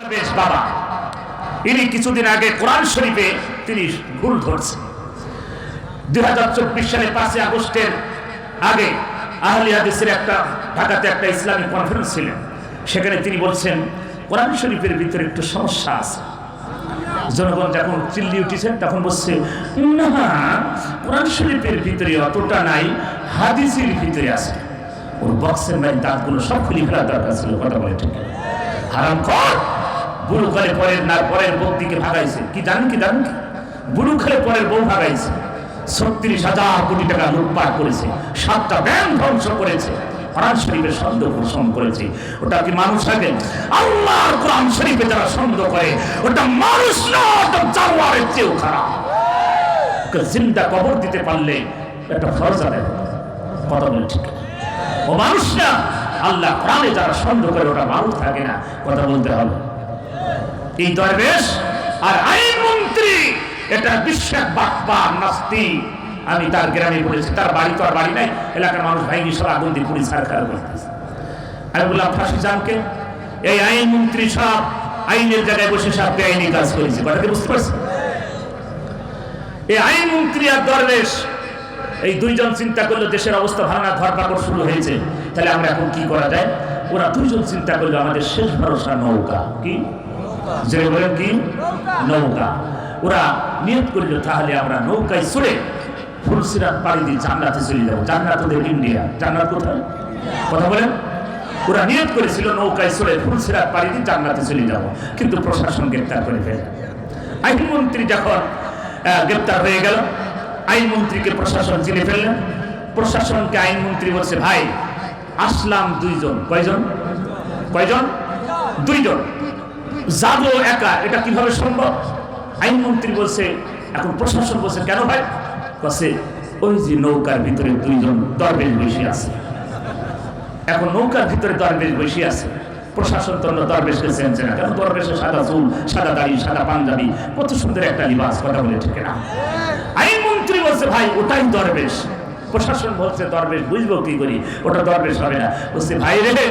বেশ বাবা। ইনি কিছুদিন আগে কোরআন শরীফে তিনি ভুল ধরছেন। দুই হাজার চব্বিশ সালে পাঁচই আগস্টের আগে হাদিসের একটা ঢাকাতে একটা কনফারেন্স ছিলেন সেখানে তিনি বলছেন, কোরআন শরীফের ভিতরে একটু সমস্যা আছে। জনগণ যখন চিল্লি উঠেছেন, তখন বলছে, না, কোরআন শরীফের ভিতরে অতটা নাই, হাদিসের ভিতরে আছে। ওর বক্সের মাইল দাঁতগুলো সব খুলি ফেলার দরকার ছিল, কথা বলে ঠিক। হারাম কর বুড়ো খালে পরের না, পরের বউ দিকে ভাগাইছে। কি জানেন কি জানেন কি? খালে পরের বউ ভাগাইছে। ছত্রিশ হাজার কোটি টাকা লুটপাট করেছে। সাতটা ব্যাংক ধ্বংস করেছে। কোরআন শরীফের সন্দেহ পোষণ করেছে। ওটা কি মানুষ আগে আল্লাহর কোরআন শরীফে যারা সন্দেহ করে, ওটা মানুষ না, ওটা জানোয়ারের চেয়েও খারাপ। জিন্দা কবর দিতে পারলে একটা ফরজ আদায় ঠিক ও মানুষ না, আল্লাহ কোরআনে যারা সন্দেহ করে, ওটা মানুষ থাকে না। কথা বলতে হবে। এই দরবেশ আর আইন মন্ত্রী, এটা বিশ্বাস বাপ্পা নাস্তি। আমি তার গ্রামে বলেছি, তার বাড়ি তো আর বাড়ি নাই, এলাকার মানুষ ভাইনি সব আগুন দিয়ে পুলিশ সরকার করতেছে আমি বললাম, ফাঁসি জানকে এই আইন মন্ত্রী সব আইনের জায়গায় বসে সব বেআইনি কাজ করেছে। কথাটা বুঝতে পারছি এই আইন মন্ত্রী আর দরবেশ, এই দুইজন চিন্তা করল দেশের অবস্থা ভালো না ধরপাকড় শুরু হয়েছে। তাহলে আমরা এখন কি করা যায়? ওরা দুইজন চিন্তা করল, আমাদের শেষ ভরসা নৌকা। কি? যে বলেন কি? নৌকা। ওরা নিয়ত করল, তাহলে আমরা নৌকায় চড়ে ফুলসিরাত পাড়ি দিয়ে জান্নাতে চলে যাব। জান্নাত ওদের ইন্ডিয়া। জান্নাত কোথায়? কথা বলেন। ওরা নিয়ত করেছিল নৌকায় চড়ে ফুলসিরাত পাড়ি দিয়ে জান্নাতে চলে যাব, কিন্তু প্রশাসন গ্রেপ্তার করে ফেলে। আইনমন্ত্রী যখন গ্রেপ্তার হয়ে গেল আইনমন্ত্রীকে প্রশাসন চিনে ফেললেন। প্রশাসনকে আইনমন্ত্রী বলছে, ভাই, আসলাম দুইজন। কয়জন? কয়জন? দুইজন। যাব একা, এটা কীভাবে সম্ভব? আইনমন্ত্রী বলছে, এখন প্রশাসন বলছে, কেন ভাই? বলছে ওই যে নৌকার ভিতরে দুইজন দরবেশ বসে আছে। এখন নৌকার ভিতরে দরবেশ বসে আছে। প্রশাসন তো দরবেশকে চেনছে না। কারণ দরবেশের সাদা চুল, সাদা দাড়ি, সাদা পাঞ্জাবি? কত সুন্দর একটা লিবাস, কথা বলে, ঠিক না? আইনমন্ত্রী বলছে, ভাই, ওটাই দরবেশ। প্রশাসন বলছে, দরবেশ, বুঝব কি করি? ওটা দরবেশ হবে না। বলছে, ভাই রে,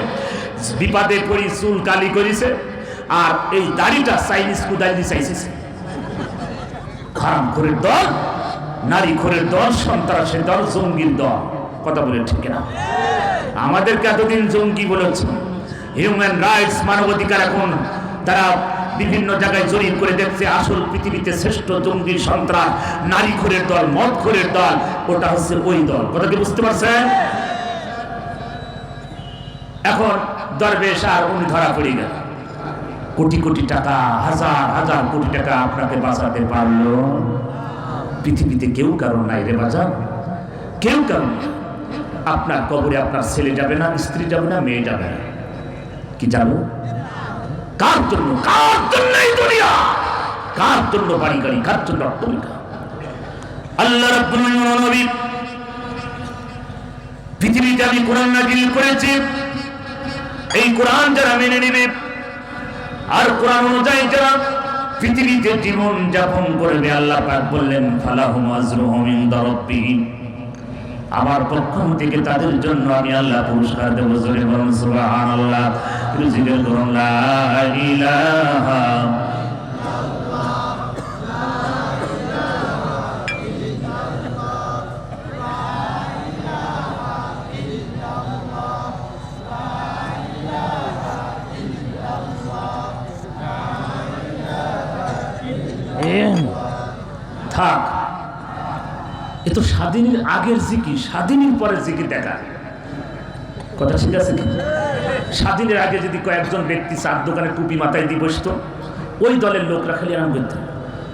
বিপাদে পড়ি, চুল কালি করিছে। আর এই দাড়িটা চাইনিজ কুদালি চাইছে। খারাপ ঘরের দল নারী ঘরের দল, সন্ত্রাসের দল, জঙ্গির দল। কথা বলে ঠিক না আমাদেরকে এতদিন জঙ্গি বলেছে। হিউম্যান রাইটস মানবাধিকার এখন তারা বিভিন্ন জায়গায় জরিপ করে দেখছে, আসল পৃথিবীতে শ্রেষ্ঠ জঙ্গি সন্ত্রাস নারী ঘরের দল মদ ঘরের দল, ওটা হচ্ছে ওই দল। কথা কি বুঝতে পারছেন? এখন দরবেশ আর উনি ধরা পড়ে গেল। কোটি কোটি টাকা, হাজার হাজার কোটি টাকা আপনাকে বাঁচাতে পারল। পৃথিবীতে কেউ কারণ নাই রে বাজার কেউ কারণ আপনার কবরে আপনার ছেলে যাবে না, স্ত্রী যাবে না, মেয়ে যাবে না। কি জানো? কার জন্য? কার জন্য এই দুনিয়া? কার জন্য বাড়ি গাড়ি? কার জন্য অট্টলিকা আল্লাহ রাব্বুল নবী পৃথিবীতে আমি কোরআন নাজিল করেছি। এই কোরআন যারা মেনে নেবে আর কোরআন অনুযায়ী যারা পৃথিবীতে জীবন যাপন করবে, আল্লাহ পাক বললেন, ফালাহুম আজরুহুম ইনদা রাব্বিহিম। আমার পক্ষ থেকে তাদের জন্য আমি আল্লাহ পুরস্কার দেব, জোরে বলুন সুবহানাল্লাহ। জিকির করুন লা ইলাহা এ তো স্বাধীনের আগের জিকি স্বাধীনের পরের জিকি দেখা। কথা ঠিক আছে স্বাধীনের আগে যদি কয়েকজন ব্যক্তি চার দোকানে টুপি মাথায় দিয়ে বসতো, ওই দলের লোকরা খালি আরাম করত।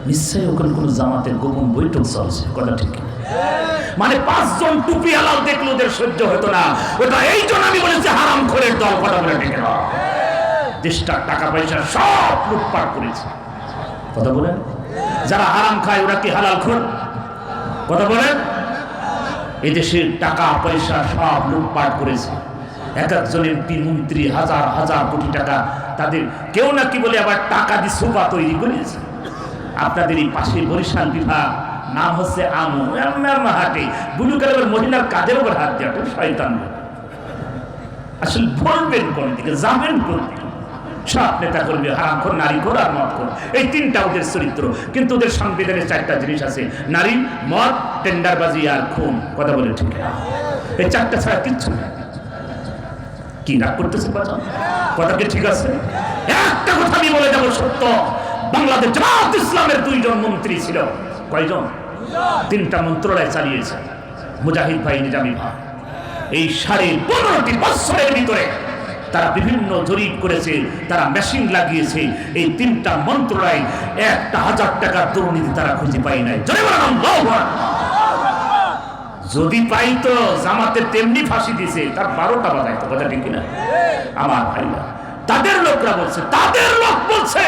নিশ্চয়ই ওখানে কোনো জামাতের গোপন বৈঠক চলছে, কথা ঠিক মানে পাঁচজন টুপি আলাও দেখল ওদের সহ্য হতো না। ওটা এই জন্য আমি বলেছি, হারাম খোরের দল কথা বলে না দেশটার টাকা পয়সা সব লুটপাট করেছে। কথা বলেন? যারা হারাম খায়, ওরা কি হালাল খোর? কথা বলেন এদেশের টাকা, পয়সা সব লুটপাট করেছে। এক একজন মন্ত্রী, হাজার হাজার কোটি টাকা তাদের কেউ না কি বলে আবার টাকা দিয়ে সোফা তৈরি করেছে। আপনাদের এই পাশে বরিশাল বিভাগ, নাম হচ্ছে আমু। হাটে বুলু কালামের মহিলার কাজের উপর হাত দেওয়া শয়তান আসলে বলবেন কোন দিকে, যাবেন কোন দিকে? সব নেতা করবে হারাম খোর, নারী খোর আর মদ খোর। এই তিনটা ওদের চরিত্র। কিন্তু ওদের সংবিধানে চারটা জিনিস আছে। নারী, মদ, টেন্ডারবাজি আর খুন। কথা বলে ঠিক এই চারটা ছাড়া কিচ্ছু কি রাগ করতেছে বাজান? কথা কি ঠিক আছে? একটা কথা আমি বলে যাব সত্য। বাংলাদেশ জামাত ইসলামের দুইজন মন্ত্রী ছিল। কয়জন? তিনটা মন্ত্রণালয় চালিয়েছে। মুজাহিদ ভাই, নিজামি ভাই। এই সাড়ে পনেরোটি বছরের ভিতরে তারা বিভিন্ন জরিপ করেছে, তারা মেশিন লাগিয়েছে। এই তিনটা মন্ত্রণালয় একটা হাজার টাকার দুর্নীতি তারা খুঁজে পাই নাই। যদি পাই তো জামাতে তেমনি ফাঁসি দিছে, তার বারোটা বাজায় তো কথা ঠিক না আমার ভাইরা, তাদের লোকরা বলছে, তাদের লোক বলছে,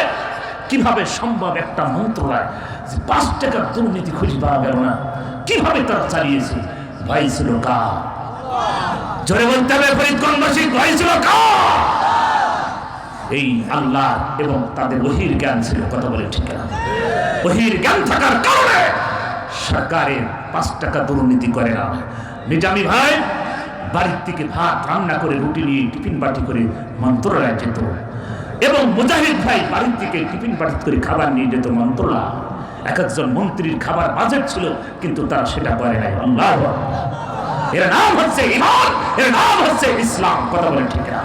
কীভাবে সম্ভব একটা মন্ত্রণালয় যে পাঁচ টাকার দুর্নীতি খুঁজে পাওয়া গেল না? কীভাবে তারা চালিয়েছে? ভাই ছিল কা জোরে বলতে হবে, ফরিদগঞ্জবাসী ভাই ছিল এই আল্লাহ এবং তাদের ওহির জ্ঞান ছিল, কথা বলে ঠিক না ওহির জ্ঞান থাকার কারণে সরকারের পাঁচ টাকা দুর্নীতি করে না। নিজামি ভাই, বাড়ির থেকে ভাত রান্না করে রুটি নিয়ে টিফিন বাটি করে মন্ত্রণালয় যেত এবং মুজাহিদ ভাই বাড়ির থেকে টিফিন বাটি করে খাবার নিয়ে যেত মন্ত্রণালয়। এক একজন মন্ত্রীর খাবার বাজেট ছিল, কিন্তু তারা সেটা করে নাই। আল্লাহ এর নাম হচ্ছে ইমান এর নাম হচ্ছে ইসলাম। কথা বলে ঠিক না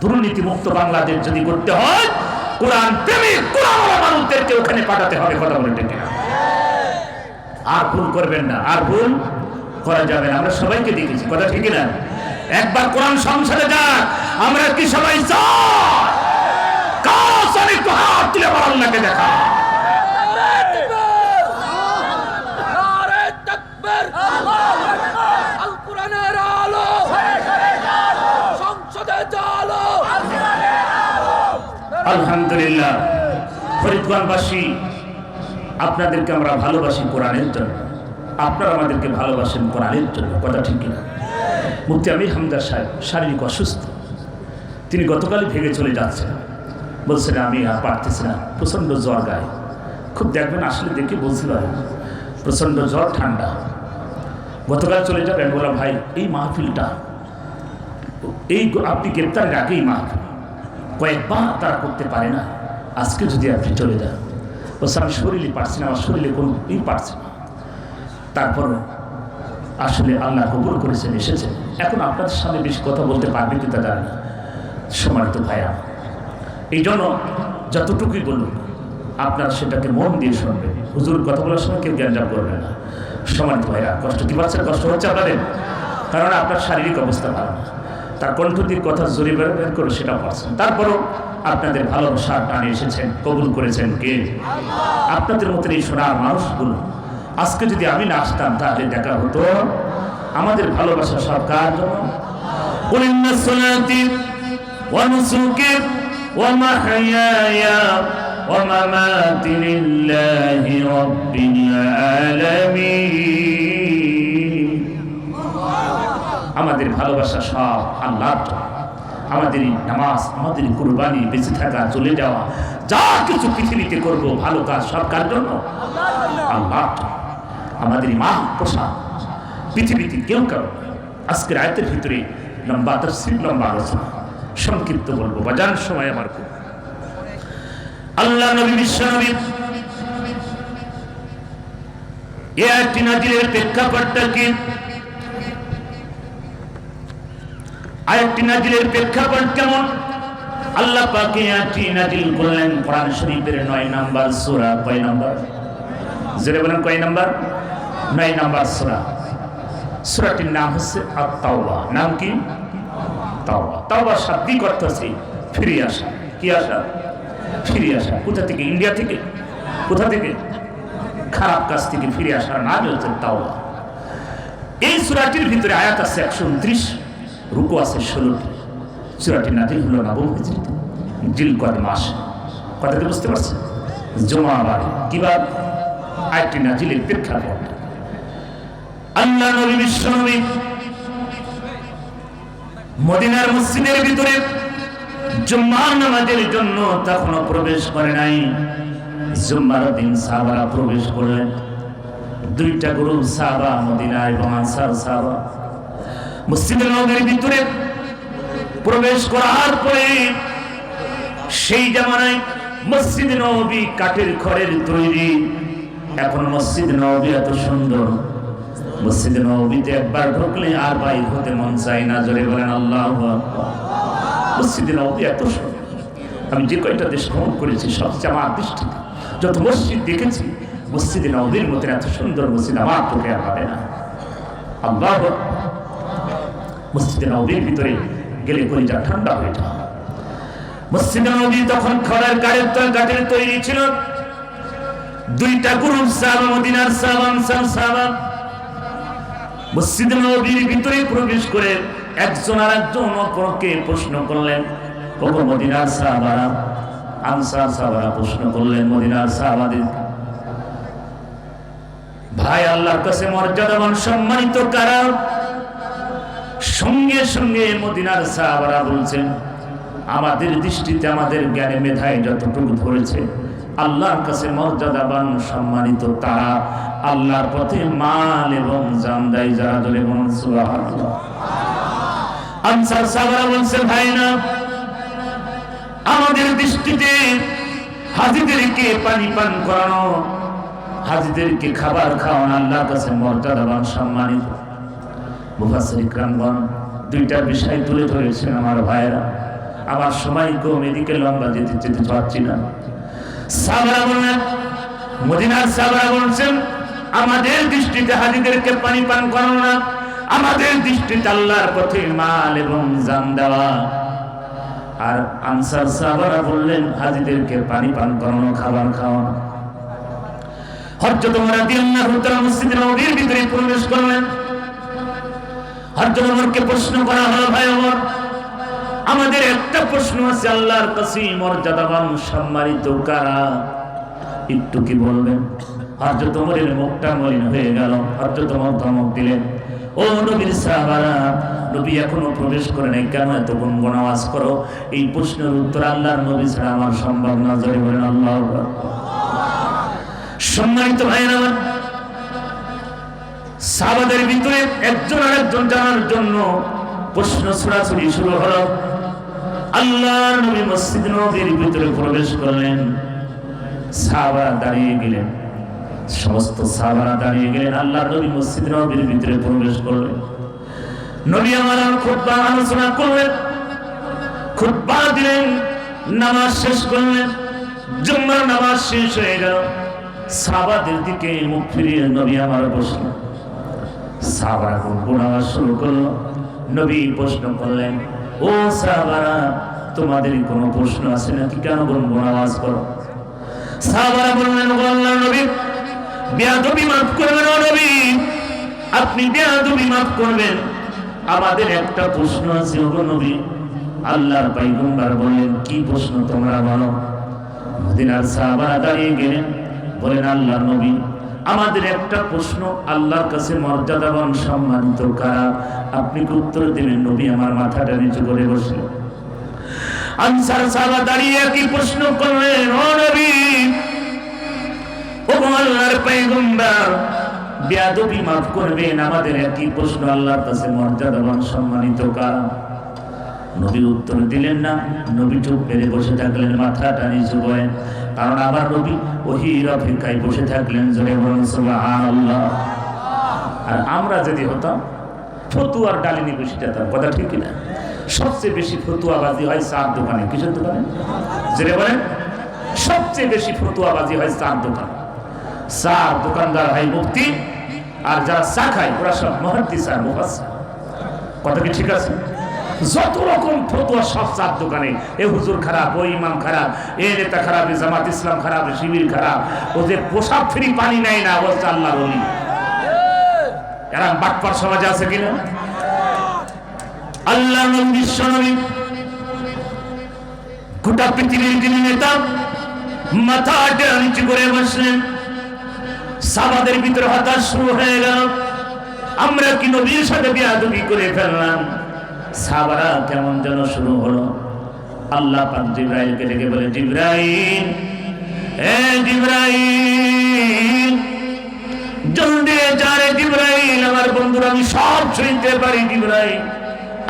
দুর্নীতি মুক্ত বাংলাদেশ যদি করতে হয়, কোরআন প্রেমিক কোরআন মানুষদেরকে ওখানে পাঠাতে হবে, কথা বলে ঠিক না আর ভুল করবেন না, আর ভুল করা যাবে না। আমরা সবাইকে দেখেছি, কথা ঠিক না একবার কোরআন সংসদে যান আমরা কি সবাই চাই কাজ একটু হাত তুলে আল্লাহকে দেখা নারে তাকবীর আল কোরআনের আলো সংসদে জালো আলহামদুলিল্লাহ। ফরিদগঞ্জবাসী, আপনাদেরকে আমরা ভালোবাসি কোরআনের জন্য। আপনারা আমাদেরকে ভালোবাসেন কোরআনের জন্য, কথা ঠিক কিনা? মুক্তি আমির হামদার সাহেব শারীরিক অসুস্থ। তিনি গতকালই ভেঙে চলে যাচ্ছেন। বলছেন, আমি আর পারতেছি না, প্রচণ্ড জ্বর গায়ে। খুব দেখবেন আসলে দেখে বলতে পারেন প্রচণ্ড জ্বর, ঠান্ডা। গতকাল চলে যাবেন বলা ভাই, এই মাহফিলটা, এই আপনি গ্রেপ্তারের আগেই মাহফিল। কয়েকবার তারা করতে পারে না। আজকে যদি আপনি চলে যান, বলছে, আমি শরীরে পারছি না, আমার শরীরে কোনো ই পারছি না। তারপর আসলে আল্লাহ কবুল করেছেন, এসেছেন। এখন আপনাদের সামনে বেশি কথা বলতে পারবে কি তা জানি না। ভাইয়া এই জন্য যতটুকুই বলুন, আপনারা সেটাকে মন দিয়ে শুনবেন। হুজুর কথা বলার সময় কেউ জ্ঞান করবে না। সমানিত ভাইয়া, কষ্ট কি পাচ্ছেন? কষ্ট হচ্ছে আপনাদের? কারণ আপনার শারীরিক অবস্থা ভালো না। তার কণ্ঠ দিয়ে কথা জোরে বের বের করে সেটা পাচ্ছেন তারপরও আপনাদের ভালোবাসা টানে এসেছেন কবুল করেছেন কে আপনাদের মতন এই সোনার মানুষগুলো আজকে যদি আমি না আসতাম তাহলে দেখা হতো আমাদের ভালোবাসা সব কার জন্য قل إن صلاتي ونسكي ومحياي ومماتي لله رب العالمين আমাদের ভালোবাসা সব আল্লাহর জন্য। আমাদের নামাজ, আমাদের কুরবানি, বেঁচে থাকা, চলে যাওয়া, যা কিছু পৃথিবীতে করব, ভালো কাজ, সব কার জন্য? আল্লাহ আমাদের মা প্রসাদ পৃথিবীতে কেউ কারও আজকের আয়তের ভিতরে লম্বা তফসিল লম্বা আলোচনা। সংক্ষিপ্ত বলব বাজার সময় আমার খুব আল্লাহ নবী বিশ্ব এ একটি নাজিরের প্রেক্ষাপটটা কি আরেকটি নাজিলের প্রেক্ষাপট কেমন? আল্লাহ পাকে একটি নাজিল করলেন কোরআন শরীফের নয় নাম্বার সূরা। কয় নাম্বার? জেরে বলেন, কয় নাম্বার? নয় নাম্বার সূরা। সূরাটির নাম হচ্ছে আত-তাওবা। নাম কি? তাওবা। তাওবা শাব্দিক অর্থ আছে ফিরে আসা। কি আসা? ফিরে আসা। কোথা থেকে? ইন্ডিয়া থেকে? কোথা থেকে? খারাপ কাজ থেকে ফিরে আসার নাম হচ্ছে তাওবা। এই সূরাটির ভিতরে আয়াত আছে একশো উনত্রিশ। রুকু আছে ষোলোটি চূড়াটি নাজিল হলো নবম হিজড়িত জিল কদ মাস? কথাটি বুঝতে পারছেন? জমাবার কিবার আরেকটি নাজিলের প্রেক্ষাপট। আল্লাহ নবী বিশ্ব নবী মদিনার মসজিদের ভিতরে জুম্মার নামাজের জন্য তখনও প্রবেশ করে নাই। জুম্মার দিন সাহাবারা প্রবেশ করলেন। দুইটা গরু সাহাবা মদিনা এবং আনসার সাহাবা। মসজিদের নগরের ভিতরে প্রবেশ করার পরে সেই জামানায় মসজিদ নবী কাঠের খড়ের তৈরি। এখন মসজিদ নবী এত সুন্দর। মসজিদ নবীতে একবার ঢুকলে আর বাইর হতে মন চায় না। জোরে বলেন, আল্লাহ মসজিদ নবী এত সুন্দর। আমি যে কয়টা দেশ ভ্রমণ করেছি সবচেয়ে আমার দৃষ্টিতে। যত মসজিদ দেখেছি, মসজিদ নবীর মতো এত সুন্দর মসজিদ আমার চোখে হবে না। আল্লাহ নবীর ভিতরে গেলে কলিজা ঠান্ডা হয়ে নবী তখন তৈরি ছিল। দুইটা মদিনার নবীর ভিতরে প্রবেশ করে একজন আর একজন অপরকে প্রশ্ন করলেন, ওগো মদিনার সাহাবারা আনসার সাহাবারা প্রশ্ন করলেন মদিনার সাহাবাদের। ভাই, আল্লাহর কাছে মর্যাদাবান সম্মানিত কারা? সঙ্গে সঙ্গে মদিনার সাহাবারা বলছেন, আমাদের দৃষ্টিতে আমাদের জ্ঞানে মেধায় যতটুকু ধরেছে, আল্লাহর কাছে মর্যাদাবান, সম্মানিত তারা, আল্লাহর পথে মাল এবং জান দেয় যারা ধরে আনসার সাহাবারা বলছে ভাই না আমাদের দৃষ্টিতে হাজিদেরকে পানি পান করানো, হাজিদেরকে খাবার খাওয়ানো আল্লাহর কাছে মর্যাদাবান, সম্মানিত। মুফাসসির ইকরামগণ, দুইটা বিষয় তুলে ধরেছেন আমার ভাইয়েরা। আমার সময় কম এদিকে লম্বা যেতে যেতে পারছি না। সাহাবারা বললেন মদিনার সাহাবারা বলছেন, আমাদের দৃষ্টিতে হাজিদেরকে পানি পান করানো না। আমাদের দৃষ্টিতে আল্লাহর পথে মাল এবং জান দেওয়া। আর আনসার সাহাবারা বললেন, হাজিদেরকে পানি পান করানো, খাবার খাওয়ানো। হযরত ওমর রাদিয়াল্লাহু তাআলা মসজিদে নববীর ভিতরে প্রবেশ করলেন। ওমরকে প্রশ্ন করা হলো, ভাই ওমর আমাদের একটা প্রশ্ন আছে, আল্লাহর কাছে মর্যাদাবান, সম্মানিত কারা? একটু কি বলবেন? হযরত ওমরের মুখটা মলিন হয়ে গেল। হযরত ওমর ধমক দিলেন, ও নবীর সাহাবারা, নবী এখনও প্রবেশ করে নাই, কেন এত গুনগুন আওয়াজ করো? এই প্রশ্নের উত্তর আল্লাহর নবী ছাড়া আমার সম্ভব না, জোরে বলেন আল্লাহ সম্মানিত ভাইয়েরা আমার সাহাবাদের ভিতরে একজন আরেকজন জানার জন্য প্রশ্ন ছড়াছড়ি শুরু হলো। আল্লাহ নবী মসজিদ নবীর ভিতরে প্রবেশ করলেন। সাহাবারা দাঁড়িয়ে গেলেন। সমস্ত সাহাবারা দাঁড়িয়ে গেলেন। আল্লাহ নবী মসজিদ নবীর ভিতরে প্রবেশ করলেন। নবী আমার খুতবা আলোচনা করলেন। খুতবা দিলেন, নামাজ শেষ করলেন। জুম্মার নামাজ শেষ হয়ে গেল। সাহাবাদের দিকে মুখ ফিরিয়ে নবী আমার বসলেন। শুরু করল নবী প্রশ্ন করলেন, ও তোমাদের কোনো প্রশ্ন আছে নাকি? কেন গুনগুন আওয়াজ করো? সাহাবারা বললেন ও আল্লাহর নবী মাফ করবেন নবী। আপনি বেয়াদবি মাফ করবেন। আমাদের একটা প্রশ্ন আছে ও নবী। আল্লাহর পাইগম্বার বললেন, কি প্রশ্ন তোমরা বলো? মদিনার সাহাবারা দাঁড়িয়ে গেলেন বলেন আল্লাহ নবী আমাদের একটা প্রশ্ন, আল্লাহর কাছে মর্যাদাবান, সম্মানিত কারা? আপনি কি উত্তর দিলেন? নবী আমার মাথাটা নিচু করে বসলেন। আনসার সাহাবা দাঁড়িয়ে কি প্রশ্ন করলেন? ও নবী, ও আল্লাহর পয়গম্বর, বেয়াদবি মাফ করবেন, আমাদের একই প্রশ্ন, আল্লাহর কাছে মর্যাদাবান, সম্মানিত কারা? নবী উত্তর দিলেন না, নবী চুপ মেরে বসে থাকলেন, মাথাটা নিচু করে। কারণ আবার নবী ওহির অপেক্ষায় বসে থাকলেন আর আমরা যদি হতাম, ফতুয়ার ডালিনি বেশি যেতাম কথা ঠিক না? সবচেয়ে বেশি ফতুয়াবাজি হয় চার দোকানে। কিসের দোকানে? জেনে বলেন, সবচেয়ে বেশি ফতুয়াবাজি হয় চার দোকানে। চার দোকানদার হয় মুক্তি আর যারা চা খায়, ওরা সব মহান্তি চা মুফাসা কথা কি ঠিক আছে? যত রকম ফতুয়া সব চার দোকানে। এ হুজুর খারাপ, ও ইমাম খারাপ, এ নেতা খারাপ, এ জামাত ইসলাম খারাপ, এ শিবির খারাপ। ও যে পোশাক ফ্রি পানি নেয় না, ও হচ্ছে আল্লাহর এরা বাটপার সমাজে আছে কিনা? আল্লাহ বিশ্ব নবী। গোটা পৃথিবীর যিনি নেতা, মাথা নিচু করে বসলেন। সাবাদের ভিতরে হতাশ শুরু হয়ে গেল। আমরা কি নবীর সাথে বিয়াদবি করে ফেললাম? সাবারা কেমন যেন শুরু হলো। আল্লাহ পাক জিব্রাইলকে ডেকে বলে, জিব্রাইল, এ জিব্রাইল, জলদি যারে জিব্রাইল, আমার বন্ধুর আমি সব সইতে পারি জিব্রাইল,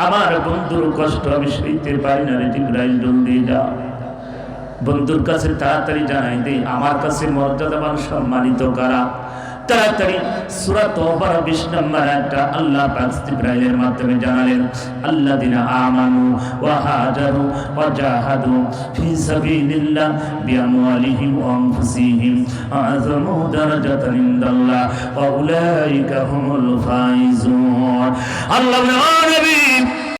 আমার বন্ধুর কষ্ট আমি সইতে পারি না রে জিব্রাইল, জলদি যা। বন্ধুর কাছে তাড়াতাড়ি জানাই দেই, আমার কাছে মর্যাদাবান সম্মানিত কারা? তাড়াতাড়ি সূরা তওবার 20 নম্বর আয়াতটা আল্লাহ পাক ইব্রাহিমের মাধ্যমে জানালেন, আল্লাযিনা আমানু ওয়া হাজারু ওয়া জাহাদু ফি সাবিলিল্লাহ বিআমওয়ালিহিম ওয়া আনফুসিহিম আযামু দারাজাতান ইনদাল্লাহ ওয়া উলাইকা হুমুল ফাইজুন. আল্লাহ নবী